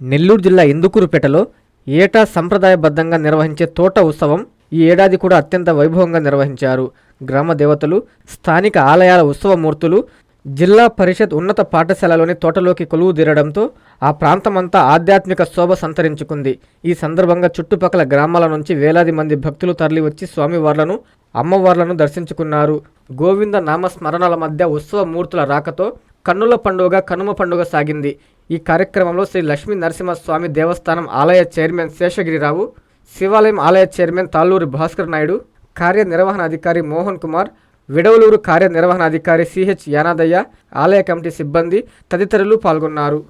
నెల్లూరు జిల్లా ఇందుకూరుపేటలో ఏటా సంప్రదాయబద్ధంగా నిర్వహించే తోట ఉత్సవం ఈ ఏడాది కూడా అత్యంత వైభవంగా నిర్వహించారు. గ్రామ దేవతలు స్థానిక ఆలయాల ఉత్సవమూర్తులు జిల్లా పరిషత్ ఉన్నత పాఠశాలలోని తోటలోకి కొలువు తీరడంతో ఆ ప్రాంతమంతా ఆధ్యాత్మిక శోభ సంతరించుకుంది. ఈ సందర్భంగా చుట్టుపక్కల గ్రామాల నుంచి వేలాది మంది భక్తులు తరలివచ్చి స్వామివార్లను అమ్మవార్లను దర్శించుకున్నారు. గోవింద నామస్మరణల మధ్య ఉత్సవ మూర్తుల రాకతో కన్నుల పండుగ కనుమ పండుగ సాగింది. ఈ కార్యక్రమంలో శ్రీ లక్ష్మీ నరసింహస్వామి దేవస్థానం ఆలయ చైర్మన్ శేషగిరిరావు శివాలయం ఆలయ చైర్మన్ తాళ్ళూరి భాస్కర్ నాయుడు కార్యనిర్వహణాధికారి మోహన్ కుమార్ విడవలూరు కార్యనిర్వహణాధికారి సిహెచ్ యానాదయ్య ఆలయ కమిటీ సిబ్బంది తదితరులు పాల్గొన్నారు.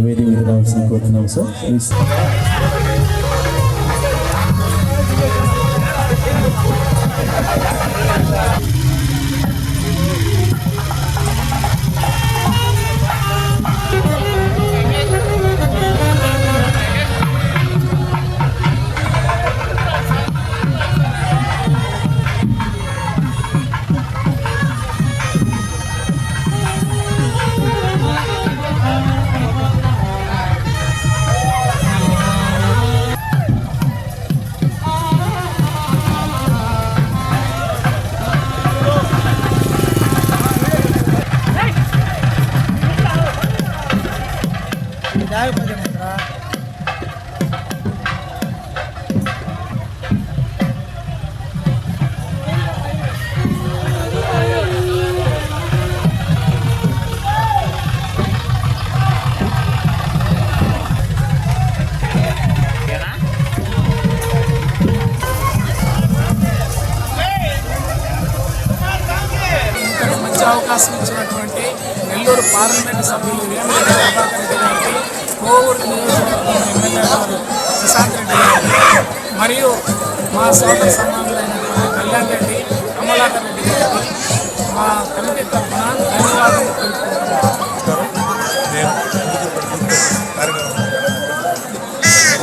ವೇದಿಕೆ ನಾವು ಸಿಗೋದು ನಾವು ಸರ್ ಪ್ಲೀಸ್ ఇంతటి మంచి అవకాశం ఇచ్చినటువంటి నెల్లూరు పార్లమెంట్ సభ్యులు వేమిరెడ్డి ప్రభాకర్ రెడ్డి గారికి కోవూరు నియోజకవర్గం ఎమ్మెల్యే గారు ప్రశాంత్ రెడ్డి గారు మరియు మా సోదర సమానులైనటువంటి కళ్యాణ్ రెడ్డి కమలాకర్ రెడ్డి గారికి మా కమిటీ తరఫున ధన్యవాదాలు తెలుపుకుంటున్నాను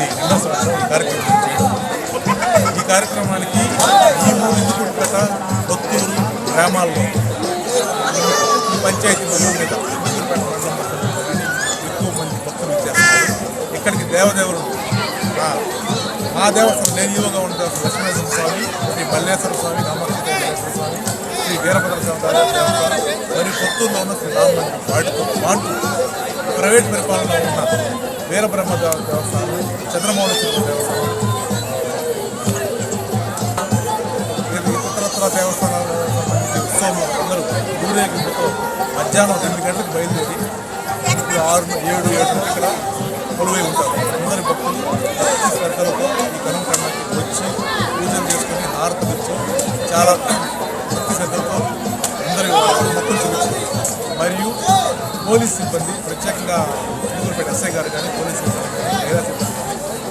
ఈ కార్యక్రమం ఈ కార్యక్రమానికి ఈ ఊరు ఇంచుకుంట కొత్తూరు గ్రామాల్లో పంచాయతీ మీద దేవదేవుడు. ఆ, మా దేవస్థానం నేను ఈవోగా ఉన్న దేవస్థానం లక్ష్మీనరసింహ స్వామి శ్రీ బల్లేశ్వర స్వామి కామాక్షి స్వామి శ్రీ వీరభద్ర స్వామి దేవస్థానం మరియు కొత్తూరులో ఉన్న శ్రీ రామమందిరం వాటితో పాటు ప్రైవేట్ పరిపాలనలో ఉన్న వీరబ్రహ్మ దేవ- దేవస్థానం చంద్రమౌళేశ్వర దేవస్థానం. ఇతరత్ర దేవస్థానాల సంబంధించి ఉత్సవం అందరూ ఊరేగింపుతో మధ్యాహ్నం తొమ్మిది గంటలకు బయలుదేరి ఆరు ఏడు ఏడు ఇక్కడ కొలువై ఉంటారు అందరి భక్తులు భక్తి శ్రద్ధలతో ఈ కనుమ పండుగకి వచ్చి పూజలు చేసుకుని హారతలు ఇచ్చి చాలా భక్తి శ్రద్ధలతో అందరి భక్తులు చూపించి మరియు పోలీస్ సిబ్బంది ప్రత్యేకంగా ఇందుపేట ఎస్ఐ గారు కానీ పోలీస్ సిబ్బంది కానీ మహిళా సిబ్బంది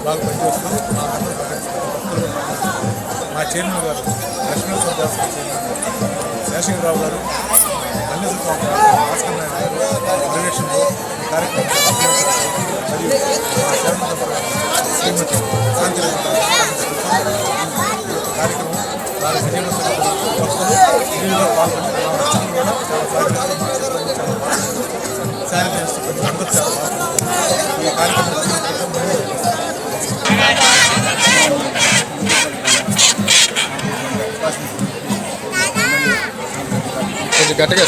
బాగా పనిచేస్తూ మా అందరూ భక్తులు మా చైర్మన్ గారు లక్ష్మీ దేవస్థానం శేషగిరిరావు గారు మల్లేశ్వర స్వామి గారు భాస్కర్ నాయుడు గారు పర్యవేక్షణలో కార్యక్రమం మరియు కొంచెం గట్టిగా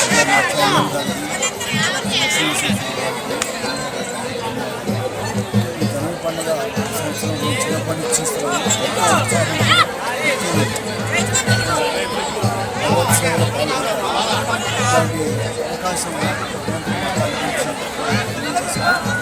కనుమ పండుగ అవకాశం